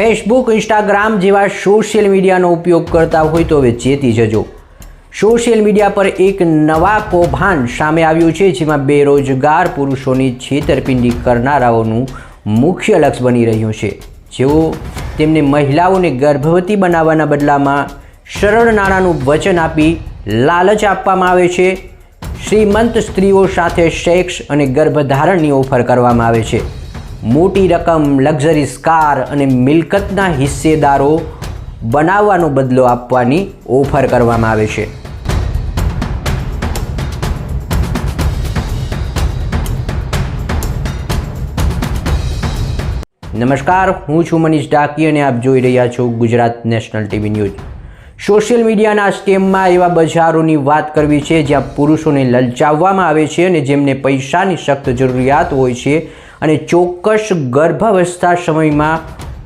Facebook Instagram જેવા social મીડિયાનો ઉપયોગ કરતા હોય તો હવે ચેતી જજો. સોશિયલ મીડિયા પર એક નવા કૌભાંડ સામે આવ્યું છે, જેમાં બેરોજગાર પુરુષોની છેતરપિંડી કરનારાઓનું મુખ્ય લક્ષ્ય બની રહ્યું છે. જેઓ તેમને મહિલાઓને ગર્ભવતી બનાવવાના બદલામાં સરળ નાણાંનું વચન આપી લાલચ આપવામાં આવે છે. શ્રીમંત સ્ત્રીઓ સાથે સેક્સ અને ગર્ભધારણની ઓફર કરવામાં આવે છે. મોટી રકમ લક્ઝરીસ કાર અને મિલકતના હિસ્સેદારો બનાવવાનો બદલો આપવાની ઓફર કરવામાં આવે છે. નમસ્કાર, હું છું મનીષ ડાકી અને આપ જોઈ રહ્યા છો Gujarat national TV news. Social મીડિયાના સ્કેમમાં એવા બજારોની વાત કરવી છે જ્યાં પુરુષોને લલચાવવામાં આવે છે અને જેમને પૈસાની સખ્ત જરૂરિયાત હોય છે અને ચોક્કસ ગર્ભાવસ્થા સમયમાં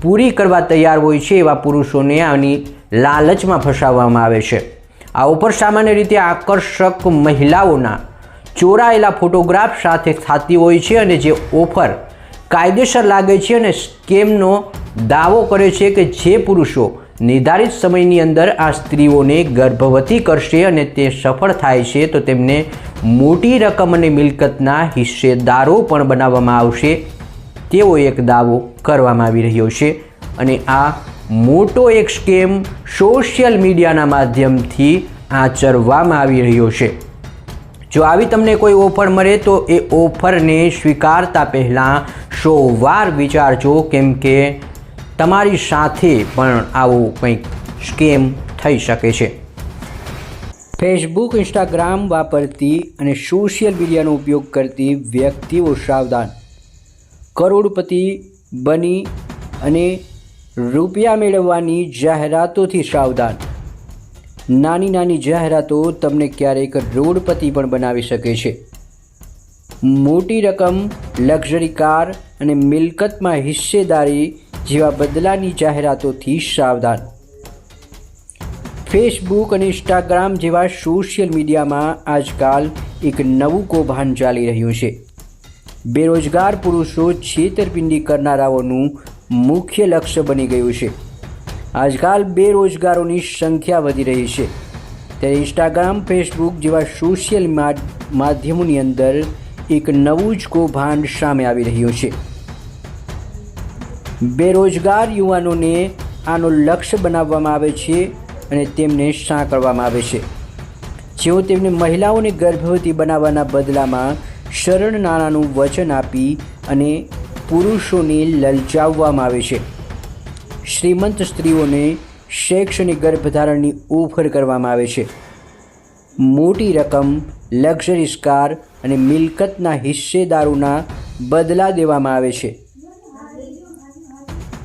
પૂરી કરવા તૈયાર હોય છે એવા પુરુષોને આની લાલચમાં ફસાવવામાં આવે છે. આ ઉપર સામાન્ય રીતે આકર્ષક મહિલાઓના ચોરાયેલા ફોટોગ્રાફ સાથે થતી હોય છે અને જે ઓફર કાયદેસર લાગે છે અને સ્કેમનો દાવો કરે છે કે જે પુરુષો નિર્ધારિત સમયની અંદર આ સ્ત્રીઓને ગર્ભવતી કરશે અને તે સફળ થાય છે, તો તેમને મોટી રકમ અને મિલકતના હિસ્સેદારો પણ બનાવવામાં આવશે. તેવો એક દાવો કરવામાં આવી રહ્યો છે અને આ મોટો એક સ્કેમ સોશિયલ મીડિયાના માધ્યમથી આચરવામાં આવી રહ્યો છે. જો આવી તમને કોઈ ઓફર મળે, તો એ ઓફરને સ્વીકારતા પહેલાં સો વાર વિચારજો, કેમ કે તમારી સાથે પણ આવું કંઈક સ્કેમ થઈ શકે છે. ફેસબુક, ઇન્સ્ટાગ્રામ વાપરતી અને સોશિયલ મીડિયાનો ઉપયોગ કરતી વ્યક્તિઓ સાવધાન. કરોડપતિ બની અને રૂપિયા મેળવવાની જાહેરાતોથી સાવધાન. નાની નાની જાહેરાતો તમને ક્યારેક રોડપતિ પણ બનાવી શકે છે. મોટી રકમ, લક્ઝરી કાર અને મિલકતમાં હિસ્સેદારી જેવા બદલાની જાહેરાતોથી સાવધાન. ફેસબુક અને ઇન્સ્ટાગ્રામ જેવા સોશિયલ મીડિયામાં આજકાલ એક નવું કૌભાંડ ચાલી રહ્યું છે. બેરોજગાર પુરુષો છેતરપિંડી કરનારાઓનું મુખ્ય લક્ષ્ય બની ગયું છે. આજકાલ બેરોજગારોની સંખ્યા વધી રહી છે. ત્યારે ઇન્સ્ટાગ્રામ ફેસબુક જેવા સોશિયલ માધ્યમોની અંદર એક નવું જ કૌભાંડ સામે આવી રહ્યું છે. બેરોજગાર યુવાનોને આનો લક્ષ્ય બનાવવામાં આવે છે અને તેમને સાંકળવામાં આવે છે. જેઓ તેમને મહિલાઓને ગર્ભવતી બનાવવાના બદલામાં શરણ નાણાંનું વચન આપી અને પુરુષોને લલચાવવામાં આવે છે. શ્રીમંત સ્ત્રીઓને શૈક્ષણિક ગર્ભધારણની ઓફર કરવામાં આવે છે. મોટી રકમ લક્ઝરીસ કાર અને મિલકતના હિસ્સેદારોના બદલા દેવામાં આવે છે.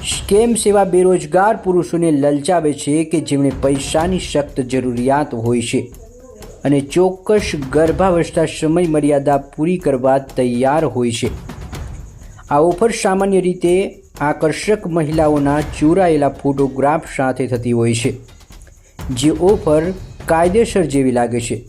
સ્કેમ સેવા બેરોજગાર પુરુષોને લલચાવે છે કે જેમને પૈસાની સખ્ત જરૂરિયાત હોય છે. અને ચોક્કસ ગર્ભાવસ્થા સમય મર્યાદા પૂરી કરવા તૈયાર હોય છે. આ ઓફર સામાન્ય રીતે આકર્ષક મહિલાઓના ચોરાયેલા ફોટોગ્રાફ સાથે થતી હોય છે, જે ઓફર કાયદેસર જેવી લાગે છે.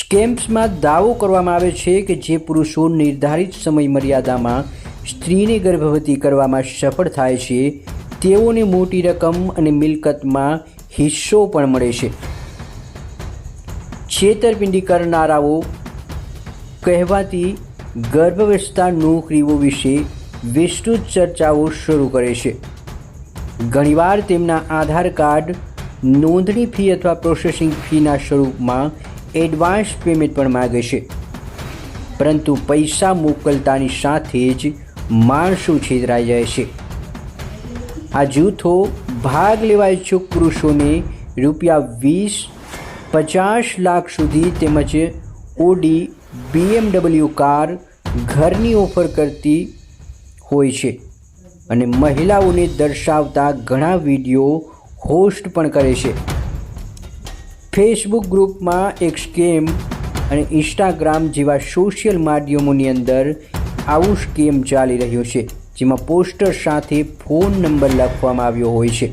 સ્કેમ્સમાં દાવો કરવામાં આવે છે કે જે પુરુષો નિર્ધારિત સમય મર્યાદામાં સ્ત્રીને ગર્ભવતી કરવામાં સફળ થાય છે, તેઓને મોટી રકમ અને મિલકતમાં હિસ્સો પણ મળે છે. છેતરપિંડી કરનારાઓ કહેવાતી ગર્ભાવસ્થા નોકરીઓ વિશે વિસ્તૃત ચર્ચાઓ શરૂ કરે છે. ઘણીવાર તેમના આધાર કાર્ડ, નોંધણી ફી અથવા પ્રોસેસિંગ ફીના સ્વરૂપમાં એડવાન્સ પેમેન્ટ પણ માગે છે. પરંતુ પૈસા મોકલતાની સાથે જ માણસો છિદરાઈ જાય છે? આ જૂથો ભાગ લેવા ઈચ્છુક પુરુષોને રૂપિયા વીસ, પચાસ લાખ સુધી તેમજ ઓડી, બીએમડબલ્યુ કાર ઘરની ઓફર કરતી હોય છે. અને મહિલાઓને દર્શાવતા ઘણા વીડિયો હોસ્ટ પણ કરે છે. ફેસબુક ગ્રુપમાં એક સ્કેમ અને ઇન્સ્ટાગ્રામ જેવા સોશિયલ માધ્યમોની અંદર આવું સ્કેમ ચાલી રહ્યો છે, જેમાં પોસ્ટર સાથે ફોન નંબર લખવામાં આવ્યો હોય છે.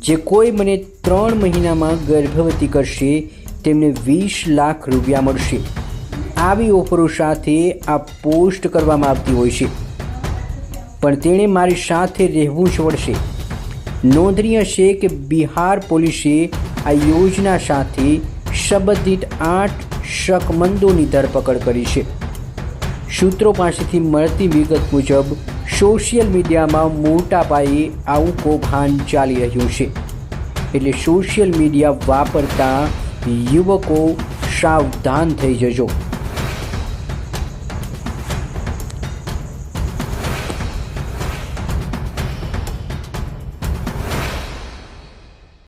જે કોઈ મને ત્રણ મહિનામાં ગર્ભવતી કરશે, તેમને વીસ લાખ રૂપિયા મળશે. આવી ઓફરો સાથે આ પોસ્ટ કરવામાં આવતી હોય છે. પણ તેણે મારી સાથે રહેવું જ પડશે નોંધનીય છે કે બિહાર પોલીસે આ યોજના સાથે સંબંધિત આઠ શકમંદોની ધરપકડ કરી છે. સૂત્રો પાસેથી મળતી વિગત મુજબ સોશિયલ મીડિયામાં મોટા પાયે આવું કૌભાંડ ચાલી રહ્યું છે. એટલે સોશિયલ મીડિયા વાપરતા યુવકો સાવધાન થઈ જજો.